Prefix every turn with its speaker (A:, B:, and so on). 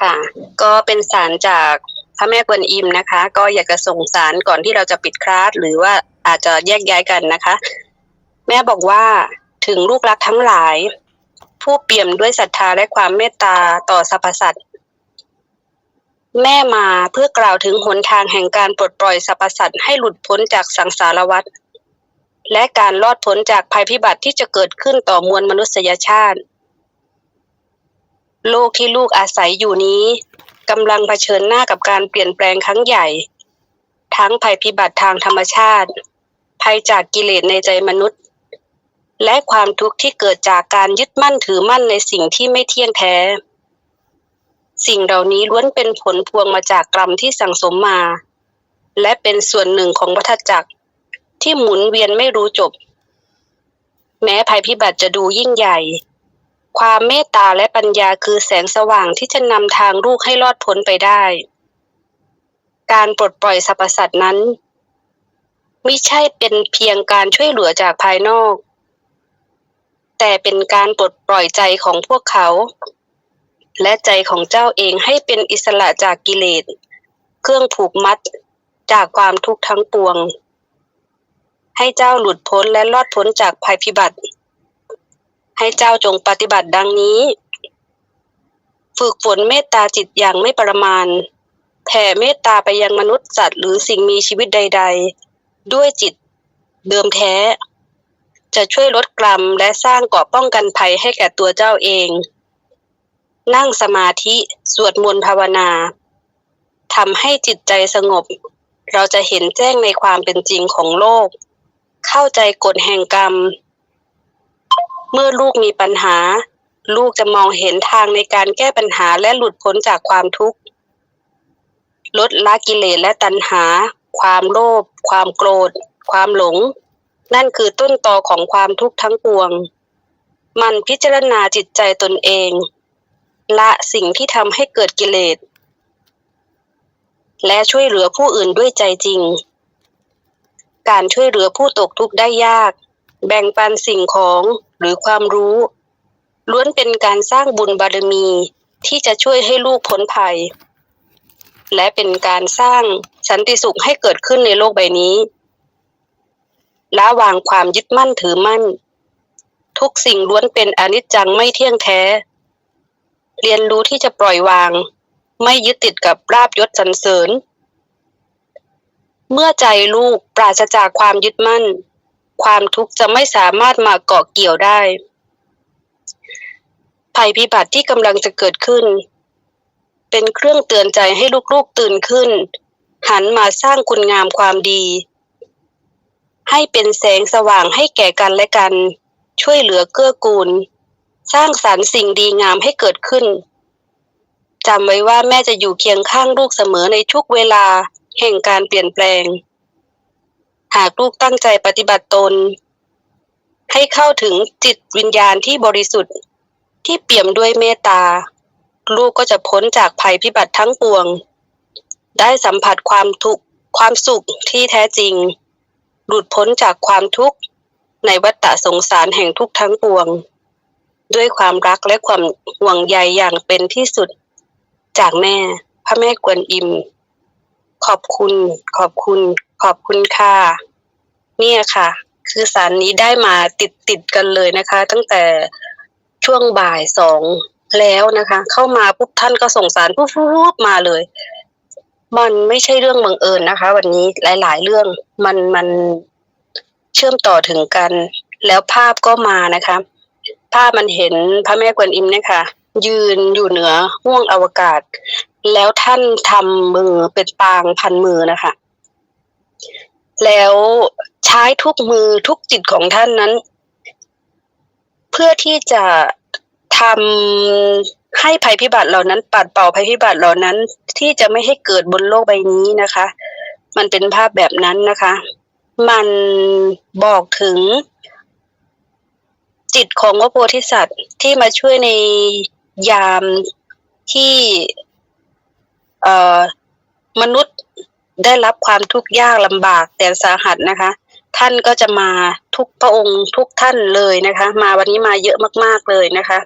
A: ค่ะ ก็เป็นสารจากพระแม่กวนอิมนะคะ ก็อยากจะส่งสารก่อนที่เราจะปิดคลาสหรือว่าอาจจะแยกย้ายกันนะคะ แม่บอกว่าถึงลูกรักทั้งหลาย ผู้เปี่ยมด้วยศรัทธาและความเมตตาต่อสรรพสัตว์แม่มาเพื่อกล่าวถึงหนทางแห่งการปลดปล่อยสรรพสัตว์ให้หลุดพ้นจากสังสารวัฏและการรอดพ้นจากภัยพิบัติที่จะเกิดขึ้นต่อมวลมนุษยชาติ โลกที่ลูกอาศัยอยู่นี้กำลังเผชิญหน้ากับการเปลี่ยนแปลงครั้งใหญ่ ทั้งภัยพิบัติทางธรรมชาติ ภัยจากกิเลสในใจมนุษย์ และความทุกข์ที่เกิดจากการยึดมั่นถือมั่นในสิ่งที่ไม่เที่ยงแท้ สิ่งเหล่านี้ล้วนเป็นผลพวงมาจากกรรมที่สั่งสมมา และเป็นส่วนหนึ่งของวัฏจักรที่หมุนเวียนไม่รู้จบ แม้ภัยพิบัติจะดูยิ่งใหญ่ ความเมตตาและปัญญาคือแสงสว่างที่จะนำทางลูกให้รอดพ้นไปได้ การปลดปล่อยสรรพสัตว์นั้นไม่ใช่เป็นเพียงการช่วยเหลือจากภายนอก แต่เป็นการปลดปล่อยใจของพวกเขา และใจของเจ้าเองให้เป็นอิสระจากกิเลส เครื่องผูกมัดจากความทุกข์ทั้งปวง ให้เจ้าหลุดพ้นและรอดพ้นจากภัยพิบัติ ให้เจ้าจงปฏิบัติดังนี้ ฝึกฝนเมตตาจิตอย่างไม่ประมาณ แผ่เมตตาไปยังมนุษย์สัตว์หรือสิ่งมีชีวิตใด ๆ ด้วยจิตเดิมแท้ จะช่วยลดกรรมและสร้างเกราะป้องกันภัยให้แก่ตัวเจ้าเอง นั่งสมาธิสวดมนต์ภาวนาทำให้จิตใจสงบ เราจะเห็นแจ้งในความเป็นจริงของโลก เข้าใจกฎแห่งกรรม เมื่อลูกมีปัญหา ลูกจะมองเห็นทางในการแก้ปัญหาและหลุดพ้นจากความทุกข์ ลดละกิเลสและตัณหา ความโลภความโกรธ ความหลง นั่นคือต้นตอของความทุกข์ทั้งปวง มันพิจารณาจิตใจตนเอง ละสิ่งที่ทำให้เกิดกิเลส และช่วยเหลือผู้อื่นด้วยใจจริง การช่วยเหลือผู้ตกทุกข์ได้ยาก แบ่งปันสิ่งของ หรือความรู้ ล้วนเป็นการสร้างบุญบารมีที่จะช่วยให้ลูกพ้นภัย และเป็นการสร้างสันติสุขให้เกิดขึ้นในโลกใบนี้ละวางความยึดมั่นถือมั่น ทุกสิ่งล้วนเป็นอนิจจังไม่เที่ยงแท้ เรียนรู้ที่จะปล่อยวาง ไม่ยึดติดกับราบยศสรรเสริญ เมื่อใจลูกปราศจากความยึดมั่น ความทุกข์จะไม่สามารถมาเกาะเกี่ยวได้ ภัยพิบัติที่กำลังจะเกิดขึ้น เป็นเครื่องเตือนใจให้ลูกๆตื่นขึ้น หันมาสร้างคุณงามความดี ให้เป็นแสงสว่างให้แก่กันและกัน ช่วยเหลือเกื้อกูล สร้างสรรค์สิ่งดีงามให้เกิดขึ้นจำไว้ว่าแม่จะอยู่เคียงข้างลูกเสมอในทุกเวลาแห่งการเปลี่ยนแปลง หากลูกตั้งใจปฏิบัติตน ให้เข้าถึงจิตวิญญาณที่บริสุทธิ์ ที่เปี่ยมด้วยเมตตา ลูกก็จะพ้นจากภัยพิบัติทั้งปวง ได้สัมผัสความทุกข์ความสุขที่แท้จริง หลุดพ้นจากความทุกข์ในวัฏฏะสงสารแห่งทุกข์ทั้งปวง ด้วยความรักและความห่วงใยอย่างเป็นที่สุด จากแม่ พระแม่กวนอิม ขอบคุณ ขอบคุณ ขอบคุณค่ะ เนี่ยค่ะ คือสารนี้ได้มาติดติดกันเลยนะคะ ตั้งแต่ช่วงบ่ายสองแล้วนะคะ เข้ามาปุ๊บท่านก็ส่งสารปุ๊บปุ๊บมาเลย มันไม่ใช่เรื่องบังเอิญนะคะ วันนี้หลาย ๆ เรื่องมันมันเชื่อมต่อถึงกัน แล้วภาพก็มานะคะ ภาพมันเห็นพระแม่กวนอิมเนี่ยค่ะ ยืนอยู่เหนือห้วงอวกาศ แล้วท่านทำมือเป็นปางพันมือนะคะ แล้วใช้ทุกมือทุกจิตของท่านนั้น เพื่อที่จะทำให้ภัยพิบัติเหล่านั้น ปัดเป่าภัยพิบัติเหล่านั้น ที่จะไม่ให้เกิดบนโลกใบนี้นะคะ มันเป็นภาพแบบนั้นนะคะ มันบอกถึง จิตของพระโพธิสัตว์ที่มาช่วยในยามที่มนุษย์ ได้รับความทุกข์ยากลำบากแต่สาหัสนะคะ ท่านก็จะมาทุกพระองค์ทุกท่านเลยนะคะ มาวันนี้มาเยอะมากๆเลยนะคะ